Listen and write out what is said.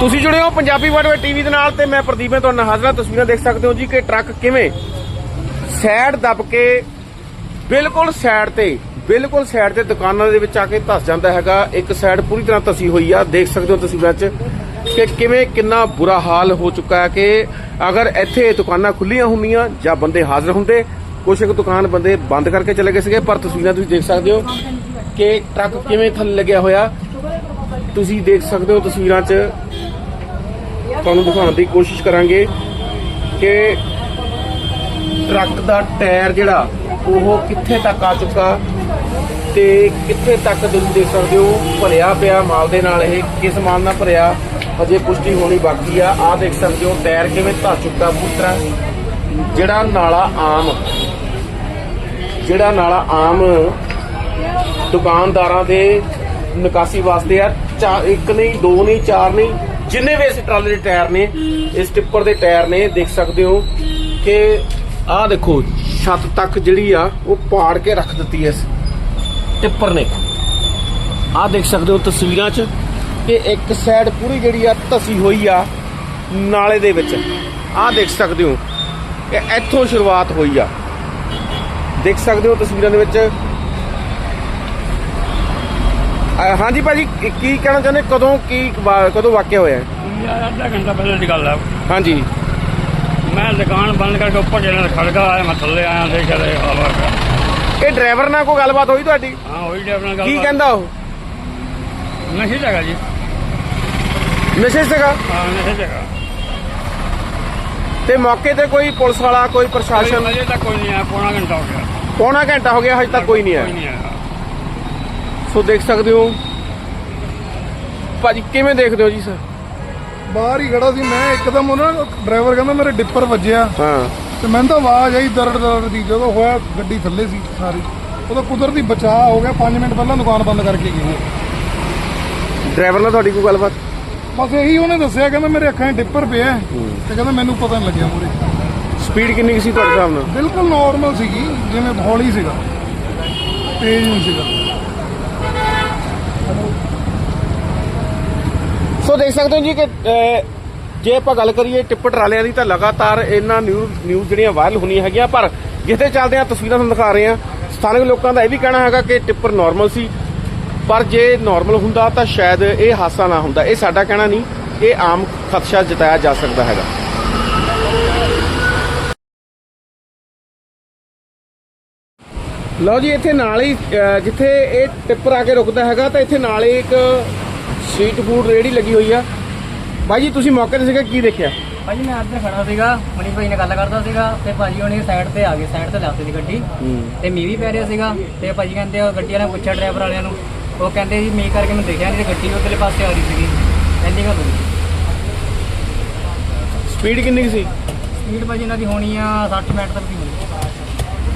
ਤੁਸੀਂ ਜੁੜੇ ਹੋ ਪੰਜਾਬੀ ਵਰਡ ਟੀਵੀ ਦੇ ਨਾਲ ਤੇ ਮੈਂ ਪ੍ਰਦੀਪ ਮੈਂ ਤੁਹਾਨੂੰ ਹਾਜ਼ਰਾਂ ਤਸਵੀਰਾਂ ਦੇਖ ਸਕਦੇ ਹੋ ਜੀ ਕਿ ਟਰੱਕ ਕਿਵੇਂ ਸਾਈਡ ਦੱਬ ਕੇ ਬਿਲਕੁਲ ਸਾਈਡ ਤੇ, ਬਿਲਕੁਲ ਸਾਈਡ ਤੇ ਦੁਕਾਨਾਂ ਦੇ ਵਿੱਚ ਆ ਕੇ ਧਸ ਜਾਂਦਾ ਹੈਗਾ। ਇੱਕ ਸਾਈਡ ਪੂਰੀ ਤਰ੍ਹਾਂ ਧਸੀ ਹੋਈ ਆ। ਦੇਖ ਸਕਦੇ ਹੋ ਤਸਵੀਰਾਂ 'ਚ ਕਿ ਕਿਵੇਂ ਕਿੰਨਾ ਬੁਰਾ ਹਾਲ ਹੋ ਚੁੱਕਾ ਹੈ ਕਿ ਅਗਰ ਇੱਥੇ ਦੁਕਾਨਾਂ ਖੁੱਲੀਆਂ ਹੁੰਦੀਆਂ ਜਾਂ ਬੰਦੇ ਹਾਜ਼ਰ ਹੁੰਦੇ, ਕੁਛ ਇੱਕ ਦੁਕਾਨ ਬੰਦੇ ਬੰਦ ਕਰਕੇ ਚਲੇ ਗਏ ਸੀਗੇ, ਪਰ ਤਸਵੀਰਾਂ ਤੁਸੀਂ ਦੇਖ ਸਕਦੇ ਹੋ ਕਿ ਟਰੱਕ ਕਿਵੇਂ ਥੱਲੇ ਲੱਗਿਆ ਹੋਇਆ। ਤੁਸੀਂ ਦੇਖ ਸਕਦੇ ਹੋ ਤਸਵੀਰਾਂ 'ਚ ਤੁਹਾਨੂੰ ਦਿਖਾਉਣ ਦੀ ਕੋਸ਼ਿਸ਼ ਕਰਾਂਗੇ ਕਿ ਟਰੱਕ ਦਾ ਟਾਇਰ ਜਿਹੜਾ, ਉਹ ਕਿੱਥੇ ਤੱਕ ਆ ਚੁੱਕਾ ਤੇ ਕਿੱਥੇ ਤੱਕ ਤੁਸੀਂ ਦੇਖ ਸਕਦੇ ਹੋ, ਭਰਿਆ ਪਿਆ ਮਾਲ ਦੇ ਨਾਲ ਇਹ ਕਿਸ ਮਾਲ ਨਾਲ ਭਰਿਆ, ਹਜੇ ਪੁਸ਼ਟੀ ਹੋਣੀ ਬਾਕੀ ਆ। ਆਹ ਦੇਖ ਸਕਦੇ ਹੋ, ਟਾਇਰ ਕਿਵੇਂ ਧਸ ਚੁੱਕਾ ਪੂਰੀ ਜਿਹੜਾ ਨਾਲਾ ਆਮ, ਜਿਹੜਾ ਨਾਲਾ ਆਮ ਦੁਕਾਨਦਾਰਾਂ ਦੇ ਨਿਕਾਸੀ ਵਾਸਤੇ ਆ, ਚਾ- ਇੱਕ ਨਹੀਂ, ਦੋ ਨਹੀਂ, ਚਾਰ ਨਹੀਂ ਜਿੰਨੇ ਵੀ ਇਸ ਟਰਾਲੇ ਦੇ ਟਾਇਰ ਨੇ, ਇਸ ਟਿੱਪਰ ਦੇ ਟਾਇਰ ਨੇ, ਦੇਖ ਸਕਦੇ ਹੋ ਕਿ ਆਹ ਦੇਖੋ, ਛੱਤ ਤੱਕ ਜਿਹੜੀ ਆ, ਉਹ ਪਾੜ ਕੇ ਰੱਖ ਦਿੱਤੀ ਐ ਇਸ ਟਿੱਪਰ ਨੇ। ਆਹ ਦੇਖ ਸਕਦੇ ਹੋ ਤਸਵੀਰਾਂ 'ਚ ਕਿ ਇੱਕ ਸਾਈਡ ਪੂਰੀ ਜਿਹੜੀ ਆ ਧਸੀ ਹੋਈ ਆ ਨਾਲੇ ਦੇ ਵਿੱਚ। ਆਹ ਦੇਖ ਸਕਦੇ ਹੋ ਕਿ ਇੱਥੋਂ ਸ਼ੁਰੂਆਤ ਹੋਈ ਆ। ਦੇਖ ਸਕਦੇ ਹੋ ਤਸਵੀਰਾਂ ਦੇ ਵਿੱਚ ਹਾਂਜੀ ਭਾਜੀ ਕੀ ਕੀ ਕਹਿਣਾ ਚਾਹੁੰਦੇ? ਕਦੋਂ ਕੀ ਵਾ- ਕਦੋਂ ਵਾਕਿਆ ਹੋਇਆ? ਹੈ? ਯਾਰ ਅੱਧਾ ਘੰਟਾ ਪਹਿਲਾਂ ਦੀ ਗੱਲ ਆ। ਹਾਂਜੀ। ਮੈਂ ਦੁਕਾਨ ਬੰਦ ਕਰਕੇ ਉੱਪਰ ਜਿਹੜਾ ਖੜਕਾ ਆਇਆ ਮੈਂ ਥੱਲੇ ਆਇਆ ਦੇਖਿਆ ਤੇ ਹਵਾ ਪਿਆ। ਇਹ ਡਰਾਈਵਰ ਨਾਲ ਕੋਈ ਗੱਲਬਾਤ ਹੋਈ ਤੁਹਾਡੀ? ਹਾਂ ਹੋਈ ਡਰਾਈਵਰ ਨਾਲ ਗੱਲ ਕੀ ਕਹਿੰਦਾ ਉਹ? ਨਸ਼ੇ ਜਗਾ ਜੀ। ਨਸ਼ੇ ਸੀਗਾ ਹਾਂ ਨਸ਼ੇ ਜਗਾ ਤੇ ਮੌਕੇ ਤੇ ਕੋਈ ਪੁਲਿਸ ਵਾਲਾ ਕੋਈ ਪ੍ਰਸ਼ਾਸਨ? ਅਜੇ ਤੱਕ ਕੋਈ ਨਹੀਂ ਆਇਆ ਪੌਣਾ ਘੰਟਾ ਹੋ ਗਿਆ। ਪੌਣਾ ਘੰਟਾ ਹੋ ਗਿਆ ਹਜੇ ਤੱਕ ਕੋਈ ਨਹੀਂ ਆਇਆ। ਨਹੀਂ ਆਇਆ। ਸੋ ਦੇਖ ਸਕਦੇ ਹੋ। ਭਾਜੀ ਕਿਵੇਂ ਦੇਖਦੇ ਹੋ ਜੀ ਸਰ? ਬਾਹਰ ਹੀ ਖੜਾ ਸੀ ਮੈਂ ਇੱਕਦਮ ਉਹਨਾਂ ਡਰਾਈਵਰ ਕਹਿੰਦਾ ਮੇਰੇ ਡਿੱਪਰ ਵੱਜਿਆ। ਹਾਂ। ਤੇ ਮੈਨੂੰ ਤਾਂ ਆਵਾਜ਼ ਆਈ ਦਰੜ ਦਰੜ ਦੀ ਜਦੋਂ ਹੋਇਆ ਗੱਡੀ ਥੱਲੇ ਸੀ ਸਾਰੀ। ਉਹਦਾ ਕੁਦਰਤੀ ਬਚਾਅ ਹੋ ਗਿਆ 5 ਮਿੰਟ ਪਹਿਲਾਂ ਦੁਕਾਨ ਬੰਦ ਕਰਕੇ ਗਏ ਡਰਾਈਵਰ ਨਾਲ ਤੁਹਾਡੀ ਕੋਈ ਗੱਲਬਾਤ? ਬਸ ਇਹੀ ਉਹਨੇ ਦੱਸਿਆ ਕਹਿੰਦਾ ਮੇਰੇ ਅੱਖਾਂ 'ਚ ਡਿੱਪਰ ਪਿਆ ਤੇ ਕਹਿੰਦਾ ਮੈਨੂੰ ਪਤਾ ਨਹੀਂ ਲੱਗਿਆ ਮੂਰੇ ਸਪੀਡ ਕਿੰਨੀ ਸੀ ਤੁਹਾਡੇ ਹਿਸਾਬ ਨਾਲ? ਬਿਲਕੁਲ ਨਾਰਮਲ ਸੀਗੀ ਜਿਵੇਂ ਹੌਲੀ ਸੀਗਾ ਤੇਜ਼ ਨਹੀਂ ਸੀਗਾ। ਸੋ ਦੇਖ ਸਕਦੇ ਹੋ ਜੀ ਕਿ ਜੇ ਆਪਾਂ ਗੱਲ ਕਰੀਏ ਟਿੱਪਰ ਟਰਾਲਿਆਂ ਦੀ ਤਾਂ ਲਗਾਤਾਰ ਇਹਨਾਂ ਨਿਊਜ਼ ਨਿਊਜ਼ ਜਿਹੜੀਆਂ ਵਾਇਰਲ ਹੁੰਦੀਆਂ ਹੈਗੀਆਂ, ਪਰ ਜਿੱਥੇ ਚੱਲਦੇ ਆ ਤਸਵੀਰਾਂ ਤੁਹਾਨੂੰ ਦਿਖਾ ਰਹੇ ਆ ਸਥਾਨਕ ਲੋਕਾਂ ਦਾ ਇਹ ਵੀ ਕਹਿਣਾ ਹੈਗਾ ਕਿ ਟਿੱਪਰ ਨਾਰਮਲ ਸੀ। ਪਰ ਜੇ ਨਾਰਮਲ ਹੁੰਦਾ ਤਾਂ ਸ਼ਾਇਦ ਇਹ ਹਾਦਸਾ ਨਾ ਹੁੰਦਾ। ਇਹ ਸਾਡਾ ਕਹਿਣਾ ਨਹੀਂ, ਇਹ ਆਮ ਖਦਸ਼ਾ ਜਤਾਇਆ ਜਾ ਸਕਦਾ ਹੈਗਾ। ਲਓ ਜੀ, ਇੱਥੇ ਨਾਲ ਹੀ ਜਿੱਥੇ ਇਹ ਟਿੱਪਰ ਆ ਕੇ ਰੁਕਦਾ ਹੈਗਾ, ਤਾਂ ਇੱਥੇ ਨਾਲ ਹੀ ਇੱਕ ਸਟਰੀਟ ਫੂਡ ਰੇੜੀ ਲੱਗੀ ਹੋਈ ਆ। ਭਾਈ ਜੀ ਤੁਸੀਂ ਮੌਕੇ ਤੇ ਸੀਗਾ ਕੀ ਦੇਖਿਆ? ਭਾਜੀ ਮੈਂ ਇੱਧਰ ਖੜਾ ਸੀਗਾ ਮਣੀ ਭਾਈ ਨਾਲ ਗੱਲ ਕਰਦਾ ਸੀਗਾ ਤੇ ਭਾਜੀ ਉਹਨੇ ਸਾਈਡ ਤੇ ਆ ਗਏ ਸਾਈਡ ਤੇ ਲਾਤੀ ਸੀ ਗੱਡੀ। ਤੇ ਮੀਂਹ ਵੀ ਪੈ ਰਿਹਾ ਸੀਗਾ ਤੇ ਭਾਜੀ ਕਹਿੰਦੇ ਉਹ ਗੱਡੀ ਵਾਲਿਆਂ ਨੇ ਪੁੱਛਿਆ ਡਰਾਈਵਰ ਵਾਲਿਆਂ ਨੂੰ। ਉਹ ਕਹਿੰਦੇ ਜੀ ਮੀਂਹ ਕਰਕੇ ਮੈਂ ਦੇਖਿਆ ਨਹੀਂ ਤੇ ਗੱਡੀ ਉਧਰਲੇ ਪਾਸੇ ਆ ਰਹੀ ਸੀਗੀ। ਇੰਨੀ ਗੱਲ ਹੋਈ। ਸਪੀਡ ਕਿੰਨੀ ਸੀ? ਸਪੀਡ ਭਾਜੀ ਇਹਨਾਂ ਦੀ ਹੋਣੀ ਆ 60 ਮਿੰਟ ਤੱਕ ਦੀ ਹੋਣੀ